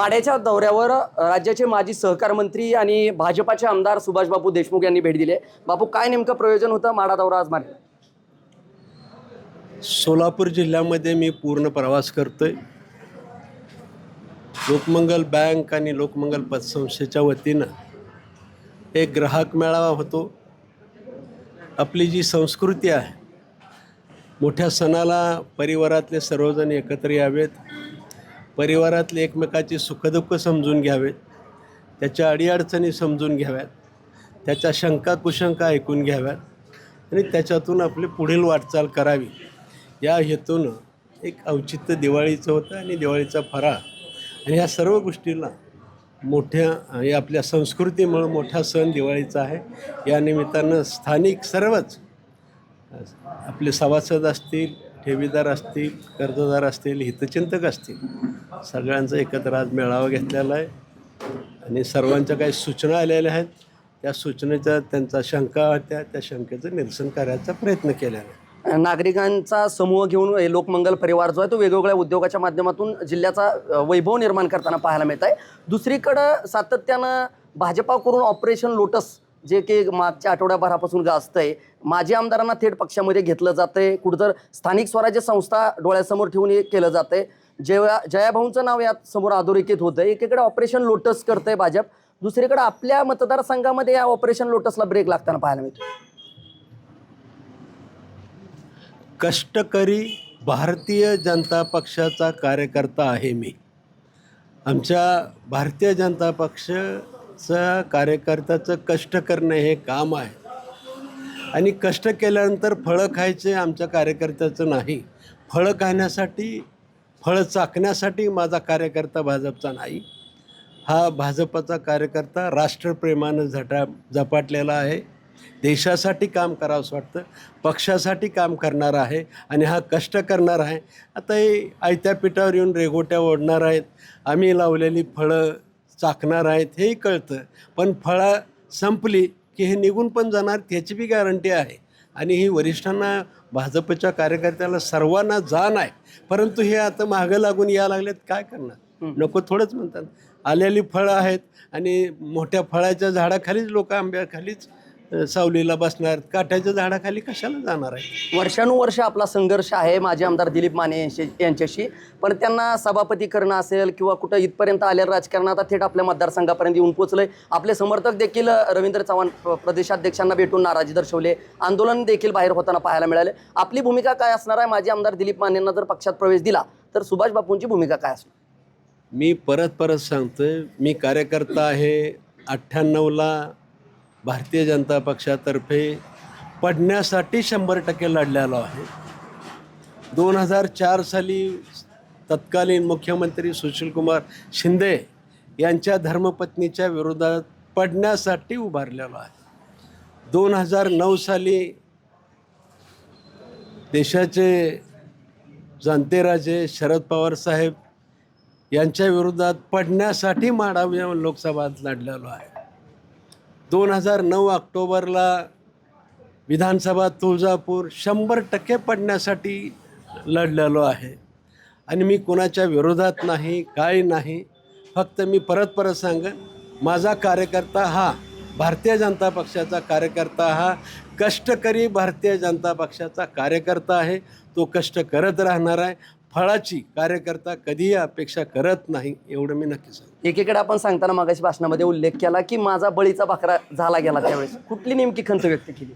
माड्याच्या दौऱ्यावर राज्याचे माजी सहकार मंत्री आणि भाजपाचे आमदार सुभाष बापू देशमुख यांनी भेट दिली आहे. बापू काय नेमकं प्रयोजन होतं? माडा दौरा आज मारला सोलापूर जिल्ह्यामध्ये मी पूर्ण प्रवास करतोय. लोकमंगल बँक आणि लोकमंगल पतसंस्थेच्या वतीनं एक ग्राहक मेळावा होतो. आपली जी संस्कृती आहे मोठ्या सणाला परिवारातले सर्वजण एकत्र यावेत. परिवारातले एकमेकाची सुखदुःख समजून घ्यावेत त्याच्या अडीअडचणी समजून घ्याव्यात त्याच्या शंका कुशंका ऐकून घ्याव्यात आणि त्याच्यातून आपली पुढील वाटचाल करावी. या हेतूनं एक औचित्य दिवाळीचं होतं आणि दिवाळीचा फराळ. आणि ह्या सर्व गोष्टीला मोठ्या हे आपल्या संस्कृतीमुळं मोठा सण दिवाळीचा आहे. या निमित्तानं स्थानिक सर्वच आपले सभासद असतील ठेवीदार असतील कर्जदार असतील हितचिंतक असतील सगळ्यांचा एकत्र आज मेळावा घेतलेला आहे. आणि सर्वांच्या काही सूचना आलेल्या आहेत. त्या सूचनेच्या त्यांचा शंका होत्या. त्या शंकेचं निरसन करायचा प्रयत्न केलेला आहे. नागरिकांचा समूह घेऊन हे लोकमंगल परिवार जो आहे तो वेगवेगळ्या उद्योगाच्या माध्यमातून जिल्ह्याचा वैभव निर्माण करताना पाहायला मिळत आहे. दुसरीकडं सातत्यानं भाजपाकडून ऑपरेशन लोटस जे की मागच्या आठवड्याभरापासून गाजतंय माजी आमदारांना थेट पक्षामध्ये घेतलं जातंय. कुठं तर स्थानिक स्वराज्य संस्था डोळ्यासमोर ठेवून हे केलं जातंय. जेव्हा जयाभाऊंचं नाव यात समोर अधोरेखित होतं एकीकडे ऑपरेशन लोटस करतंय भाजप दुसरीकडे आपल्या मतदारसंघामध्ये या ऑपरेशन लोटसला ब्रेक लागताना पाहायला मिळतो कष्टकरी भारतीय जनता पक्षाचा कार्यकर्ता आहे मी. आमच्या भारतीय जनता पक्ष पक्षाचं कार्यकर्त्याचं कष्ट करणं हे काम आहे. आणि कष्ट केल्यानंतर फळं खायचे आमच्या कार्यकर्त्याचं नाही. फळं खाण्यासाठी फळं चाकण्यासाठी माझा कार्यकर्ता भाजपचा नाही. हा भाजपचा कार्यकर्ता राष्ट्रप्रेमानं झटा झपाटलेला आहे. देशासाठी काम करावंसं वाटतं पक्षासाठी काम करणार आहे आणि हा कष्ट करणार आहे. आता हे आयत्या पिठावर येऊन रेगोट्या ओढणार आहेत. आम्ही लावलेली फळं चाकणार आहेत हेही कळतं. पण फळं संपली की हे निघून पण जाणार त्याची बी गॅरंटी आहे. आणि ही वरिष्ठांना भाजपच्या कार्यकर्त्याला सर्वांना जाण आहे. परंतु हे आता मागं लागून या लागलेत काय करणार? नको थोडंच म्हणतात. आलेली फळं आहेत आणि मोठ्या फळाच्या झाडाखालीच लोक आंब्याखालीच अ, सावलीला बसणार. काट्याच्या झाडाखाली कशाला जाणार आहे? वर्षानुवर्ष आपला संघर्ष आहे माजी आमदार दिलीप माने यांशी यांच्याशी. पण त्यांना सभापती करणं असेल किंवा कुठं इथपर्यंत आल्या राजकारण आता थेट आपल्या मतदारसंघापर्यंत येऊन पोचलंय आपले समर्थक देखील रवींद्र चव्हाण प्र- प्रदेशाध्यक्षांना भेटून नाराजी दर्शवले. आंदोलन देखील बाहेर होताना पाहायला मिळाले. आपली भूमिका काय असणार आहे? माजी आमदार दिलीप मानेंना जर पक्षात प्रवेश दिला तर सुभाष बापूंची भूमिका काय असणार? मी परत परत सांगतोय मी कार्यकर्ता आहे. अठ्ठ्याण्णवला भारतीय जनता पक्षातर्फे पडण्यासाठी शंभर टक्के लढलेलो आहे. दोन हजार चार साली तत्कालीन मुख्यमंत्री सुशीलकुमार शिंदे यांच्या धर्मपत्नीच्या विरोधात पडण्यासाठी उभारलेलो आहे. दोन हजार नऊ साली देशाचे जाणते राजे शरद पवार साहेब यांच्या विरोधात पडण्यासाठी माडाव लोकसभा लढलेलो आहे. दोन हजार नऊ ऑक्टोबरला विधानसभा तुळजापूर शंभर टक्के पडण्यासाठी लढलेलो आहे. आणि मी कोणाच्या विरोधात नाही काय नाही फक्त मी परत परत सांगेन माझा कार्यकर्ता हा भारतीय जनता पक्षाचा कार्यकर्ता हा कष्टकरी भारतीय जनता पक्षाचा कार्यकर्ता आहे तो कष्ट करत राहणार आहे. फळाची कार्यकर्ता कधीही अपेक्षा करत नाही एवढं मी नक्की सांगेन एकीकडे आपण सांगताना मागाशी भाषणामध्ये उल्लेख केला की माझा बळीचा बकरा झाला गेला त्यावेळेस. कुठली नेमकी खंत व्यक्त केली?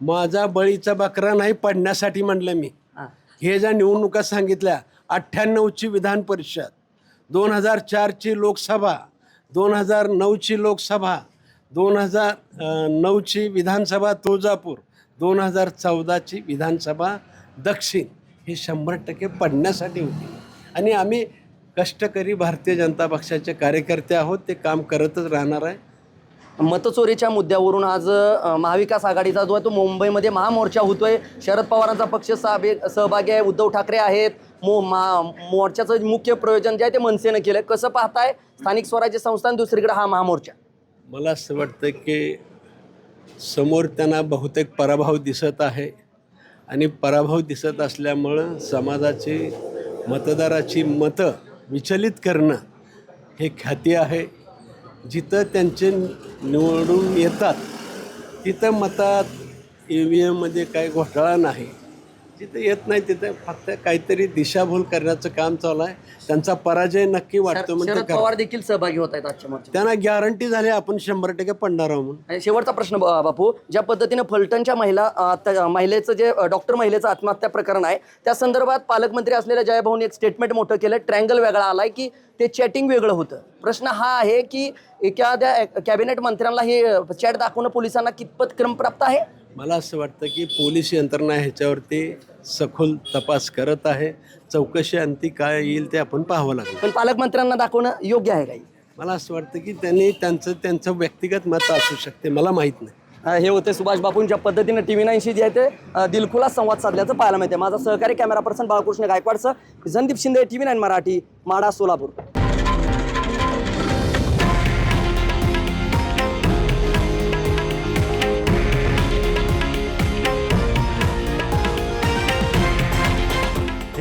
माझा बळीचा बकरा नाही पडण्यासाठी म्हणलं मी. हां. हे ज्या निवडणुका सांगितल्या अठ्ठ्याण्णवची विधान परिषद दोन हजार चारची लोकसभा दोन हजार नऊची लोकसभा दोन हजार अं, नऊची विधानसभा तुळजापूर दोन हजार चौदाची विधानसभा दक्षिण. ही शंभर टक्के पडण्यासाठी होती. आणि आम्ही कष्टकरी भारतीय जनता पक्षाचे कार्यकर्ते आहोत ते काम करतच राहणार आहे. मतचोरीच्या मुद्द्यावरून आज महाविकास आघाडीचा जो आहे तो मुंबईमध्ये महामोर्चा होतोय. शरद पवारांचा पक्ष सहभागी सहभागी आहे उद्धव ठाकरे आहेत. मो मा मोर्चाचं मुख्य प्रयोजन जे आहे ते मनसेनं केलं कसं पाहताय? स्थानिक स्वराज्य संस्था आणि दुसरीकडे हा महामोर्चा. मला असं वाटतं की समोर त्यांना बहुतेक पराभव दिसत आहे. आणि पराभव दिसत असल्यामुळं समाजाची मतदाराची मतं विचलित करणं हे ख्याती आहे. जिथं त्यांचे निवडून येतात तिथं मतात ई व्ही एममध्ये काही घोटाळा नाही. जिथं येत नाही तिथं फक्त काहीतरी दिशाभूल करण्याचं काम चालू आहे. त्यांचा पराजय नक्की वाटतो म्हणजे शरद पवार देखील सहभागी होत आहेत आजच्या मोर्चात. त्यांना गॅरंटी झाली आपण शंभर टक्के पडणार आहोत म्हणून. आणि शेवटचा प्रश्न ब- बापू ज्या पद्धतीनं फलटणच्या महिला अ, त्या महिलेचं जे डॉक्टर महिलेचं आत्महत्या प्रकरण आहे त्या संदर्भात पालकमंत्री असलेल्या जयभाऊन एक स्टेटमेंट मोठं केलं. ट्रँगल वेगळा आलाय की ते चॅटिंग वेगळं होतं. प्रश्न हा आहे की एखाद्या कॅबिनेट मंत्र्यांना हे चॅट दाखवणं पोलिसांना कितपत क्रमप्राप्त आहे? मला असं वाटतं की पोलीस यंत्रणा ह्याच्यावरती सखोल तपास करत आहे. चौकशी अंती काय येईल ते आपण पाहावं लागेल. पण पालकमंत्र्यांना दाखवणं योग्य आहे काही? मला असं वाटतं की त्यांनी त्यांचं त्यांचं व्यक्तिगत मत असू शकते मला माहीत नाही. अ, हे होते सुभाष बापून ज्या पद्धतीनं टी व्ही नाईनशी जे आहे ते अ, दिलखुलास संवाद साधल्याचं पाहायला मिळते माझा सहकारी camera person Balkrishna गायकवाडचं Jandeep Shinde T V nine Marathi माडा सोलापूर.